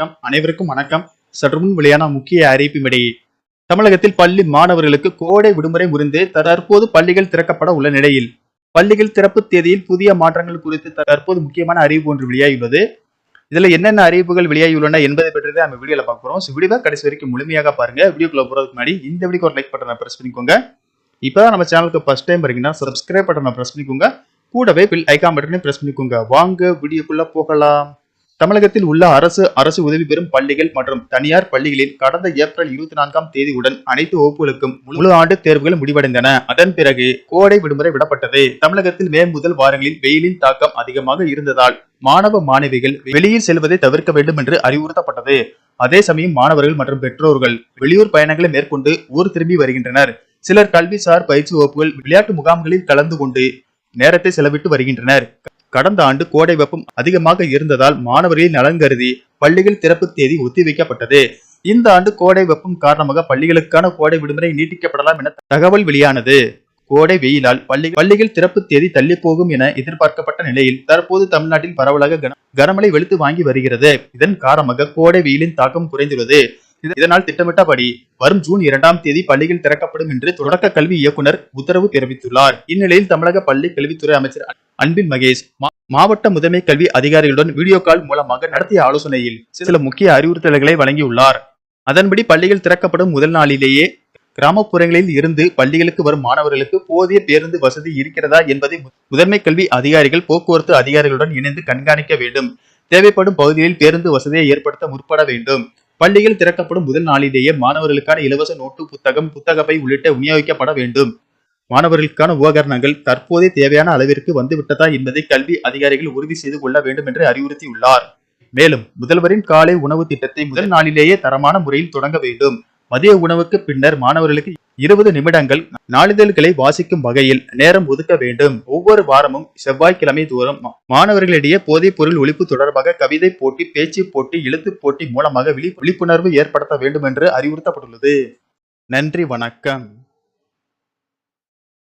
வணக்கம். அனைவருக்கும் வணக்கம். சற்றுமுன் வெளியான முக்கிய அறிவிப்பின்படி தமிழகத்தில் பள்ளி மாணவர்களுக்கு கோடை விடுமுறை முறிந்து தற்போது பள்ளிகள் திறக்கப்பட உள்ள நிலையில். பள்ளிகள் திறப்பு தேதியில் புதிய மாற்றங்கள் குறித்து தற்போது முக்கியமான அறிவிப்பு ஒன்று வெளியாகியுள்ளது. இதுல என்னென்ன அறிவிப்புகள் வெளியாகியுள்ளன என்பதை பற்றி தான் நம்ம வீடியோல பார்க்க போறோம். வீடியோ கடைசி வரைக்கும் முழுமையாக பாருங்க. வீடியோக்குள்ள போறதுக்கு முன்னாடி இந்த வீடியோக்கு ஒரு லைக் பட்டனை பிரஸ் பண்ணிக்கோங்க. இப்பதான் நம்ம சேனலுக்கு ஃபர்ஸ்ட் டைம் வரீங்கன்னா சப்ஸ்கிரைப் பட்டனை பிரஸ் பண்ணிக்கோங்க. கூடவே பில் ஐகான் பட்டனை பிரஸ் பண்ணிக்கோங்க. வாங்க வீடியோக்குள்ள போகலாம். தமிழகத்தில் உள்ள அரசு அரசு உதவி பெறும் பள்ளிகள் மற்றும் தனியார் பள்ளிகளில் கடந்த ஏப்ரல் இருபத்தி நான்காம் தேதியுடன் அனைத்து வகுப்புகளுக்கும் முழு ஆண்டு தேர்வுகள் முடிவடைந்தன. அதன் பிறகு கோடை விடுமுறை விடப்பட்டது. தமிழகத்தில் மே முதல் வாரங்களில் வெயிலின் தாக்கம் அதிகமாக இருந்ததால் மாணவ மாணவிகள் வெளியில் செல்வதை தவிர்க்க வேண்டும் என்று அறிவுறுத்தப்பட்டது. அதே சமயம் மாணவர்கள் மற்றும் பெற்றோர்கள் வெளியூர் பயணங்களை மேற்கொண்டு ஊர் திரும்பி வருகின்றனர். சிலர் கல்விசார் பயிற்சி வகுப்புகள் விளையாட்டு முகாம்களில் கலந்து கொண்டு நேரத்தை செலவிட்டு வருகின்றனர். கடந்த ஆண்டு கோடை வெப்பம் அதிகமாக இருந்ததால் மாணவர்களின் நலன் கருதி பள்ளிகள் திறப்பு தேதி ஒத்திவைக்கப்பட்டது. இந்த ஆண்டு கோடை வெப்பம் காரணமாக பள்ளிகளுக்கான கோடை விடுமுறை நீட்டிக்கப்படலாம் என தகவல் வெளியானது. கோடை வெயிலால் பள்ளி பள்ளிகள் திறப்பு தேதி தள்ளி போகும் என எதிர்பார்க்கப்பட்ட நிலையில் தற்போது தமிழ்நாட்டில் பரவலாக கன- கனமழை வெளுத்து வாங்கி வருகிறது. இதன் காரணமாக கோடை வெயிலின் தாக்கம் குறைந்துள்ளது. இதனால் திட்டமிட்டபடி வரும் ஜூன் இரண்டாம் தேதி பள்ளிகள் திறக்கப்படும் என்று தொடக்க கல்வி இயக்குனர் உத்தரவு பிறப்பித்துள்ளார் இந்நிலையில் தமிழக பள்ளி கல்வித்துறை அமைச்சர் அன்பின் மகேஷ் மா- மாவட்ட முதன்மை கல்வி அதிகாரிகளுடன் வீடியோ கால் மூலமாக நடத்திய ஆலோசனையில் சில முக்கிய அறிவுறுத்தல்களை வழங்கியுள்ளார். அதன்படி பள்ளிகள் திறக்கப்படும் முதல் நாளிலேயே கிராமப்புறங்களில் இருந்து பள்ளிகளுக்கு வரும் மாணவர்களுக்கு போதிய பேருந்து வசதி இருக்கிறதா என்பதை மு- முதன்மை கல்வி அதிகாரிகள் போக்குவரத்து அதிகாரிகளுடன் இணைந்து கண்காணிக்க வேண்டும். தேவைப்படும் பகுதிகளில் பேருந்து வசதியை ஏற்படுத்த முற்பட வேண்டும். பள்ளிகள் திறக்கப்படும் முதல் நாளிலேயே மாணவர்களுக்கான இலவச நோட்டு புத்தகம் புத்தகப்பை உள்ளிட்ட விநியோகிக்கப்பட வேண்டும். மாணவர்களுக்கான உபகரணங்கள் தற்போதே தேவையான அளவிற்கு வந்துவிட்டதா என்பதை கல்வி அதிகாரிகள் உறுதி செய்து கொள்ள வேண்டும் என்று அறிவுறுத்தியுள்ளார். மேலும் முதல்வரின் காலை உணவு திட்டத்தை முதல் நாளிலேயே தரமான முறையில் தொடங்க வேண்டும். மதிய உணவுக்கு பின்னர் மாணவர்களுக்கு இருபது நிமிடங்கள் நாளிதழ்களை வாசிக்கும் வகையில் நேரம் ஒதுக்க வேண்டும். ஒவ்வொரு வாரமும் செவ்வாய்க்கிழமை தோறும் மாணவர்களிடையே போதைப் பொருள் ஒழிப்பு தொடர்பாக கவிதை போட்டி பேச்சு போட்டி எழுத்துப் போட்டி மூலமாக விழி- விழிப்புணர்வு ஏற்படுத்த வேண்டும் என்று அறிவுறுத்தப்பட்டுள்ளது. நன்றி வணக்கம்.